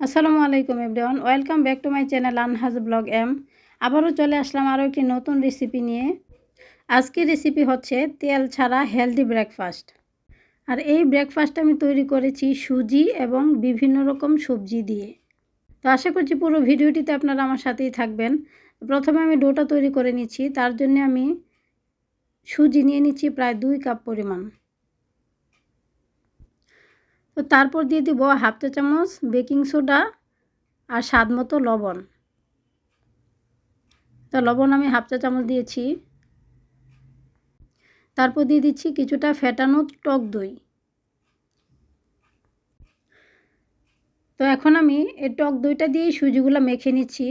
আসসালামু আলাইকুম everyone, welcome back to my channel আনহাজ blog M. আবারও চলে আসলাম আরও একটি নতুন রেসিপি নিয়ে। আজকের রেসিপি হচ্ছে তেল ছাড়া হেলদি ব্রেকফাস্ট আর এই ব্রেকফাস্ট আমি তৈরি করেছি সুজি এবং বিভিন্ন রকম সবজি দিয়ে। তো আশা করছি পুরো ভিডিওটিতে আপনারা আমার সাথেই থাকবেন। প্রথমে আমি ডোটা তৈরি করে নিচ্ছি, তার জন্য আমি সুজি নিয়ে নিচ্ছি প্রায় দুই কাপ পরিমাণ। তো তারপর দিয়ে দিব হাফ চা চামচ বেকিং সোডা আর স্বাদ মতো লবণ। তো লবণ আমি হাফ চা চামচ দিয়েছি। তারপর দিয়ে দিচ্ছি কিছুটা ফেটানো টক দই। তো এখন আমি এই টক দইটা দিয়েই সুজিগুলো মেখে নিচ্ছি।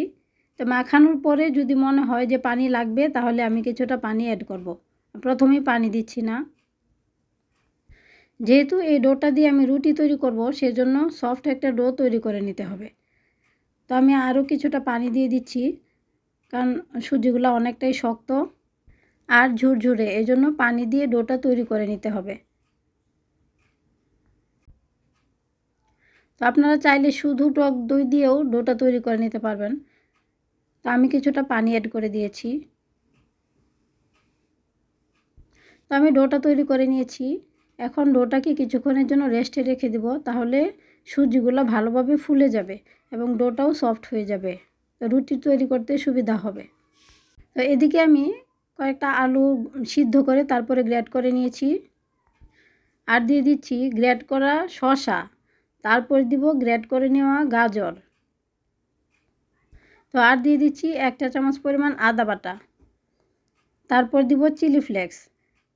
তো মাখানোর পরে যদি মনে হয় যে পানি লাগবে তাহলে আমি কিছুটা পানি অ্যাড করব। প্রথমেই পানি দিচ্ছি না। যেহেতু এই ডোটা দিয়ে আমি রুটি তৈরি করব, সেজন্য সফট একটা ডো তৈরি করে নিতে হবে। তো আমি আরও কিছুটা পানি দিয়ে দিচ্ছি, কারণ সুজিগুলো অনেকটাই শক্ত আর ঝুরঝুরে এই জন্য পানি দিয়ে ডোটা তৈরি করে নিতে হবে। তো আপনারা চাইলে শুধু টক দই দিয়েও ডোটা তৈরি করে নিতে পারবেন। তো আমি কিছুটা পানি অ্যাড করে দিয়েছি। তো আমি ডোটা তৈরি করে নিয়েছি। এখন ডোটাকে কিছুক্ষণের জন্য রেস্টে রেখে দেব, তাহলে সুজিগুলো ভালোভাবে ফুলে যাবে এবং ডোটাও সফট হয়ে যাবে। রুটি তৈরি করতে সুবিধা হবে। তো এদিকে আমি কয়েকটা আলু সিদ্ধ করে তারপরে গ্রেড করে নিয়েছি। আর দিয়ে দিচ্ছি গ্রেড করা শশা তারপর দিব গ্রেড করে নেওয়া গাজর। তো আর দিয়ে দিচ্ছি একটা চামচ পরিমাণ আদা বাটা। তারপর দিব চিলি ফ্লেক্স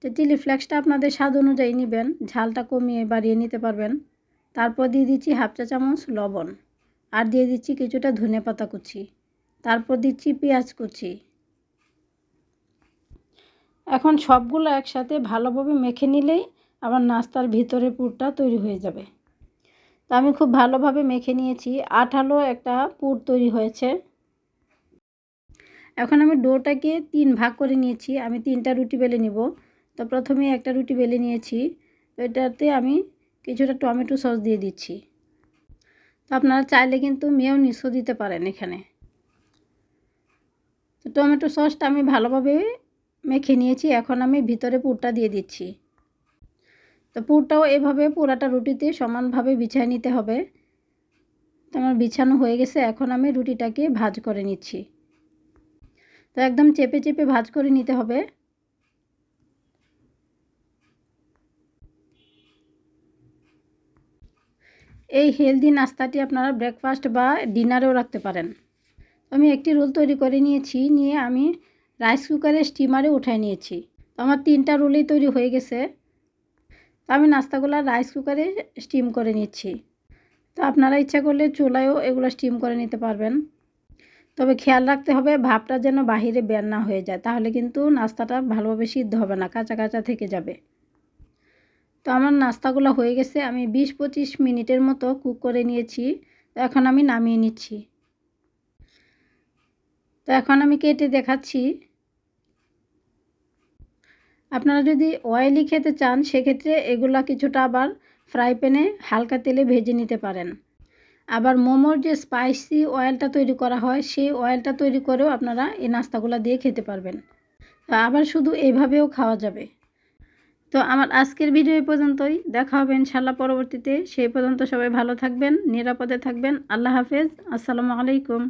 তো চিলি ফ্লেক্সটা আপনাদের স্বাদ অনুযায়ী নেবেন, ঝালটা কমিয়ে বাড়িয়ে নিতে পারবেন। তারপর দিয়ে দিচ্ছি হাফ চা চামচ লবণ। আর দিয়ে দিচ্ছি কিছুটা ধনে পাতা কুচি। তারপর দিচ্ছি পেঁয়াজ কুচি। এখন সবগুলো একসাথে ভালোভাবে মেখে নিলেই আমার নাস্তার ভিতরে পুরটা তৈরি হয়ে যাবে। তো আমি খুব ভালোভাবে মেখে নিয়েছি। আঠালো একটা পুর তৈরি হয়েছে। এখন আমি ডোটাকে তিন ভাগ করে নিয়েছি। আমি তিনটা রুটি বেলে নিব। তো প্রথমে একটা রুটি বেলে নিয়েছি, তো এটাতে আমি কিছুটা টমেটো সস দিয়ে দিচ্ছি। তো আপনারা চাইলে কিন্তু মেয়েও নিশো দিতে পারেন এখানে। তো টমেটো সসটা আমি ভালোভাবে মেখে নিয়েছি, এখন আমি ভিতরে পুরটা দিয়ে দিচ্ছি। তো পুরটাও এভাবে পুরাটা রুটিতে সমানভাবে বিছায় নিতে হবে। তো আমার বিছানো হয়ে গেছে, এখন আমি রুটিটাকে ভাজ করে নিচ্ছি। তো একদম চেপে চেপে ভাজ করে নিতে হবে। এই হেলদি নাস্তাটি আপনারা ব্রেকফাস্ট বা ডিনারেও রাখতে পারেন। আমি একটি রোল তৈরি করে নিয়েছি, নিয়ে আমি রাইস কুকারে স্টিমারে উঠাই নিয়েছি। আমার তিনটা রোলেই তৈরি হয়ে গেছে। তো আমি নাস্তাগুলো রাইস কুকারে স্টিম করে নিচ্ছি। তো আপনারা ইচ্ছা করলে চুলায়ও এগুলো স্টিম করে নিতে পারবেন। তবে খেয়াল রাখতে হবে ভাবটা যেন বাহিরে বের না হয়ে যায়, তাহলে কিন্তু নাস্তাটা ভালোভাবে সিদ্ধ হবে না, কাঁচা কাঁচা থেকে যাবে। তো আমার নাস্তাগুলো হয়ে গেছে। আমি বিশ পঁচিশ মিনিটের মতো কুক করে নিয়েছি। তো এখন আমি নামিয়ে নিচ্ছি। তো এখন আমি কেটে দেখাচ্ছি। আপনারা যদি অয়েলি খেতে চান, সেক্ষেত্রে এগুলা কিছুটা আবার ফ্রাই প্যানে হালকা তেলে ভেজে নিতে পারেন। আবার মোমোর যে স্পাইসি অয়েলটা তৈরি করা হয়, সেই অয়েলটা তৈরি করেও আপনারা এই নাস্তাগুলো দিয়ে খেতে পারবেন। আবার শুধু এভাবেও খাওয়া যাবে। তো আমার আজকের ভিডিও পর্যন্তই। দেখা হবে ইনশাল্লাহ পরবর্তীতে। সেই পর্যন্ত সবাই ভালো থাকবেন, নিরাপদে থাকবেন। আল্লাহ হাফেজ। আসসালামু আলাইকুম।